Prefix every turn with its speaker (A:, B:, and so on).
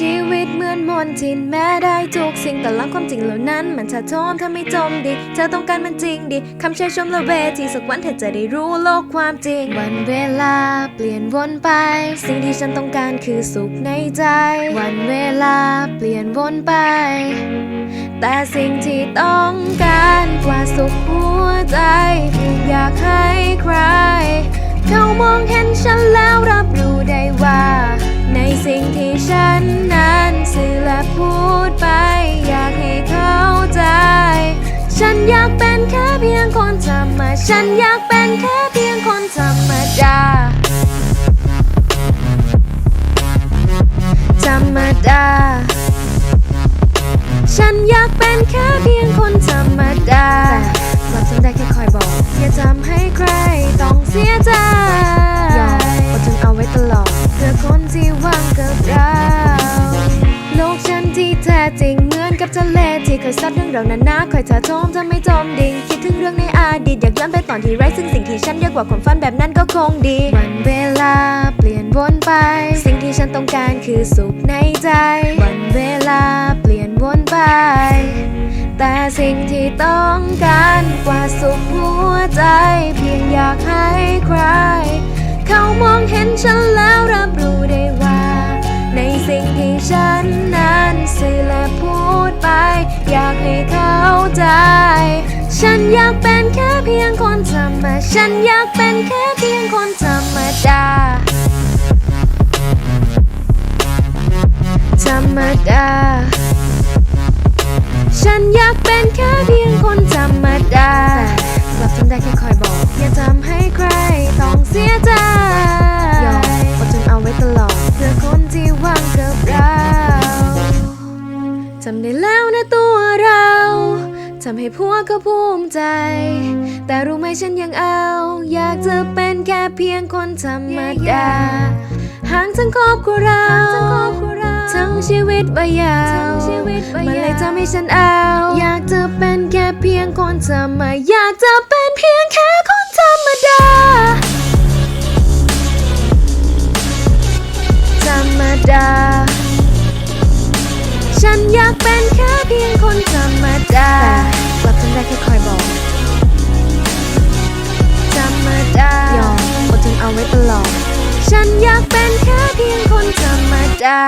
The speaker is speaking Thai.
A: ชีวิตเหมือนมนต์ทินแม้ได้ทุกสิ่งแต่ละความจริงเหล่านั้น มันถ้าโทมถ้าไม่จมดิเธอต้องการมันจริงดิคำเชยชมละเวทีสักวันเธอจะได้รู้โลกความจริง วันเวลาเปลี่ยนวนไป สิ่งที่ฉันต้องการคือสุขในใจ วันเวลาเปลี่ยนวนไป แต่สิ่งที่ต้องการกว่าสุขหัวใจอยากให้ใคร เขามองเห็นฉันแล้ว อยากเป็นแค่เพียงคนธรรมดาฉันอยากเป็นแค่เพียงคนธรรมดา ธรรมดา ฉันอยากเป็นแค่เพียงคนธรรมดาแต่กลับฉันได้แค่คอยบอกอย่าทำให้ใครต้องเสียใจยอมอดทนเอาไว้ตลอดเพื่อคนที่หวังกับเรา ยซัดเรื่องเรานั้นนะคอยเธอโทมทำไม่จมดิ่งคิดถึงเรื่องในอดีตอยากย้อนไปตอนที่ไร้ซึ่งสิ่งที่ฉันอยากกว่าความฝันแบบนั้นก็คงดี วันเวลาเปลี่ยนวนไป สิ่งที่ฉันต้องการคือสุขในใจ วันเวลาเปลี่ยนวนไป แต่สิ่งที่ต้องการกว่าสุขหัวใจ เพียงอยากให้ใคร เขามองเห็นฉัน อยากให้เข้าใจ ฉันอยากเป็นแค่เพียงคนธรรมดาฉันอยากเป็นแค่เพียงคนธรรมดา ธรรมดา ฉันอยากเป็นแค่เพียงคนธรรมดากลับทำได้แค่คอยบอก อย่าทำให้ใครต้องเสียใจยอมอดทนเอาไว้ตลอด เพื่อคนที่หวังกับเราทำได้แล้ว ทำให้พวกเขาภูมิใจ แต่รู้ไหมฉันยังเอา อยากจะเป็นแค่เพียงคนธรรมดาห่างทั้งครอบครัวเราทั้งชีวิตวัยยาวมันเลยทำให้ฉันเอา อยากจะเป็นแค่เพียงคนธรรมดาอยากจะเป็นเพียงแค่คนธรรมดาธรรมดา ฉันอยากเป็นแค่เพียงคนธรรมดากลับฉันได้แค่คอยบอกธรรมดายอมอดทนเอาไว้ตลอด ฉันอยากเป็นแค่เพียงคนธรรมดา